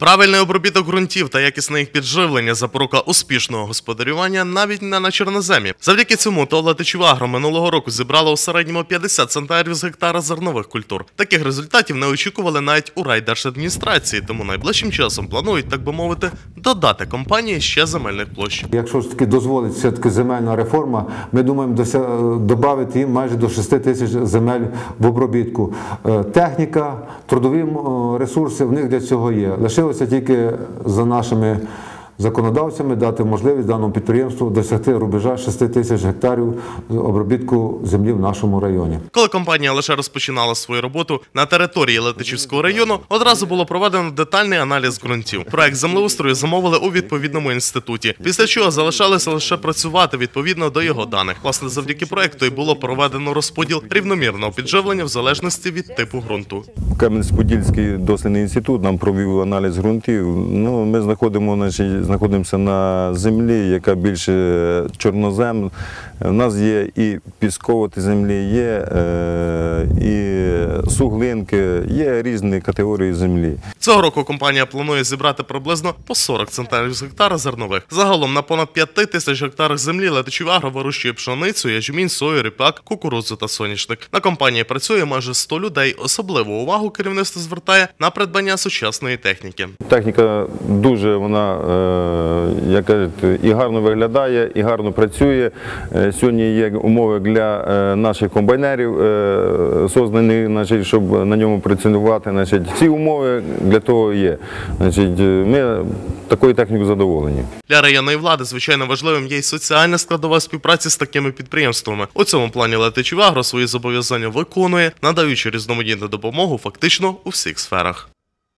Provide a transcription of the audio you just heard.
Правильний обробіток ґрунтів та якісне їх підживлення запорука успішного господарювання навіть не на чорноземі. Завдяки цьому Товла Течівагро минулого року зібрала у середньому 50 центнерів з гектара зернових культур. Таких результатів не очікували навіть у райдержадміністрації, тому найближчим часом планують, так би мовити, додати компанії ще земельних площ. Якщо ж таки дозволить все-таки земельна реформа, ми думаємо додати їм майже до 6 тисяч земель в обробітку. Е, Техніка, трудові ресурси в них для цього є. Лишилося тільки за нашими законодавцями дати можливість даному підприємству досягти рубежа 6 тисяч гектарів обробітку землі в нашому районі. Коли компанія лише розпочинала свою роботу на території Летичівського району, одразу було проведено детальний аналіз ґрунтів. Проект землеустрою замовили у відповідному інституті, після чого залишалося лише працювати відповідно до його даних. Власне, завдяки проекту і було проведено розподіл рівномірного підживлення в залежності від типу ґрунту. Кам'янець-Подільський дослідний інститут нам провів аналіз ґрунтів. Ну, ми знаходимо, значить, знаходимося на землі, яка більше чорнозем. У нас є і пісковоті землі, є е, і суглинки, є різні категорії землі. Цього року компанія планує зібрати приблизно по 40 центнерів з гектара зернових. Загалом на понад 5 тисяч гектарах землі Летичівагро вирощує пшеницю, ячмінь, сою, ріпак, кукурудзу та соняшник. На компанії працює майже 100 людей. Особливу увагу керівництво звертає на придбання сучасної техніки. Техніка дуже вона, е, як кажуть, і гарно виглядає, і гарно працює. Сьогодні є умови для е, наших комбайнерів, е, создані, значить, щоб на ньому працювати. Ці умови для того є. Е, ми такою технікою задоволені. Для районної влади звичайно важливим є й соціальна складова співпраці з такими підприємствами. У цьому плані Летичівагро свої зобов'язання виконує, надаючи різноманітну допомогу фактично у всіх сферах.